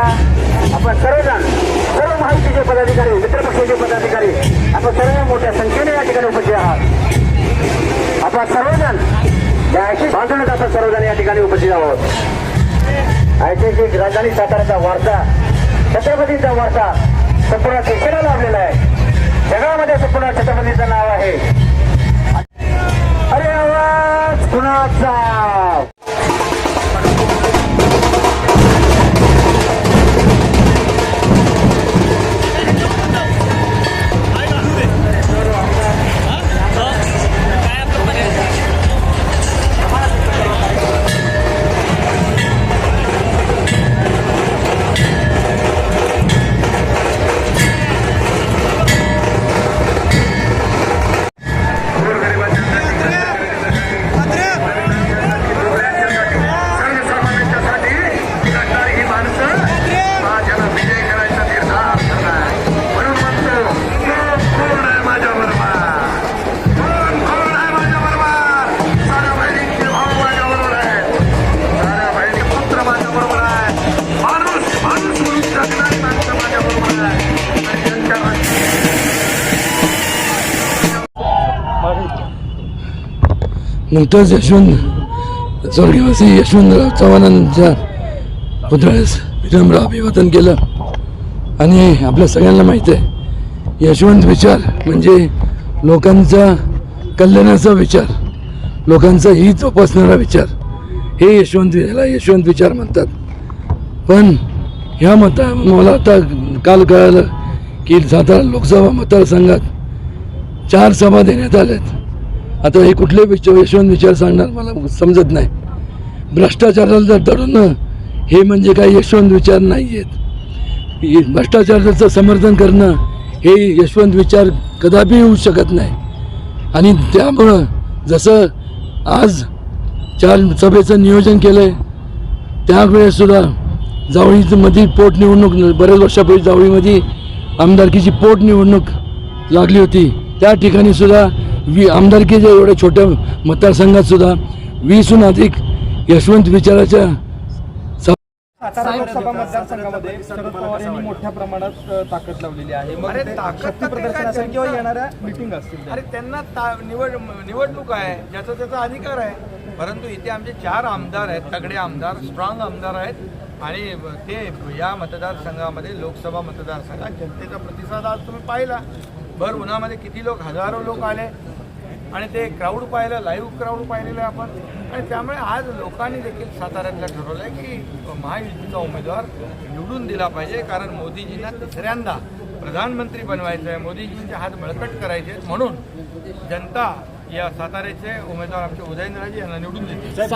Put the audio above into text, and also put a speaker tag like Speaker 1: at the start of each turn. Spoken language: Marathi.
Speaker 1: आपण सर्वजण सर्व महायुतीचे पदाधिकारी मित्रपक्षाचे पदाधिकारी आपण सर्व मोठ्या संख्येने या ठिकाणी उपस्थित आहात. आपण सर्वजण या ऐतिहासिक आपण सर्वजण या ठिकाणी उपस्थित आहोत. ऐतिहासिक राजधानी साताऱ्याचा वारसा छत्रपतीचा वारसा संपूर्ण देशाला लाभलेला आहे. जगामध्ये संपूर्ण
Speaker 2: नुकतंच यशवंत. स्वर्गवासी यशवंतराव चव्हाणांच्या पुतळ्यास विनम्र अभिवादन केलं. आणि आपल्या सगळ्यांना माहीत आहे यशवंत विचार म्हणजे लोकांचा कल्याणाचा विचार लोकांचा ही जोपासणारा विचार. हे यशवंत ह्याला यशवंत विचार म्हणतात. पण ह्या मता मला आता काल कळालं की सातारा लोकसभा मतदारसंघात चार सभा देण्यात आल्यात. आता हे कुठले विचार यशवंत विचार सांगणार मला समजत नाही. भ्रष्टाचाराला जर धरून हे म्हणजे काही यशवंत विचार नाही आहेत भ्रष्टाचाराचं समर्थन करणं हे यशवंत विचार कदापि होऊ शकत नाही. आणि त्यामुळं जसं आज चार सभेचं नियोजन केलं आहे त्यावेळेसुद्धा जावळीमध्ये पोटनिवडणूक बऱ्याच वर्षापूर्वी जावळीमध्ये आमदारकीची पोटनिवडणूक लागली होती. त्या ठिकाणी सुद्धा वी आमदारकीच्या एवढ्या छोट्या मतदारसंघात सुद्धा वीसहून अधिक यशवंत विचाराच्या
Speaker 3: सातारा लोकसभा मतदारसंघामध्ये शरद पवार यांनी मोठ्या प्रमाणात ताकद लावलेली आहे. मग
Speaker 4: ताकद
Speaker 3: प्रदर्शन असेल किंवा येणाऱ्या मिटिंग असतील
Speaker 4: अरे त्यांना ता निवड निवडणूक आहे ज्याचा त्याचा अधिकार आहे. परंतु इथे आमचे चार आमदार आहेत तगडे आमदार स्ट्रॉंग आमदार आहेत. आणि ते या मतदारसंघामध्ये लोकसभा मतदारसंघात जनतेचा प्रतिसाद आज तुम्ही पाहिला. भर उन्हामध्ये किती लोक हजारो लोक आले. आणि ते क्राऊड पाहिलं लाईव्ह क्राऊड पाहिलेलं आहे आपण आणि त्यामुळे आज लोकांनी देखील साताऱ्यातलं ठरवलं आहे की महायुतीचा उमेदवार निवडून दिला पाहिजे कारण मोदीजींना तिसऱ्यांदा प्रधानमंत्री बनवायचं आहे मोदीजींचे हात बळकट करायचे आहेत म्हणून जनता या साताऱ्याचे उमेदवार आमचे उदयनराजे यांना निवडून देते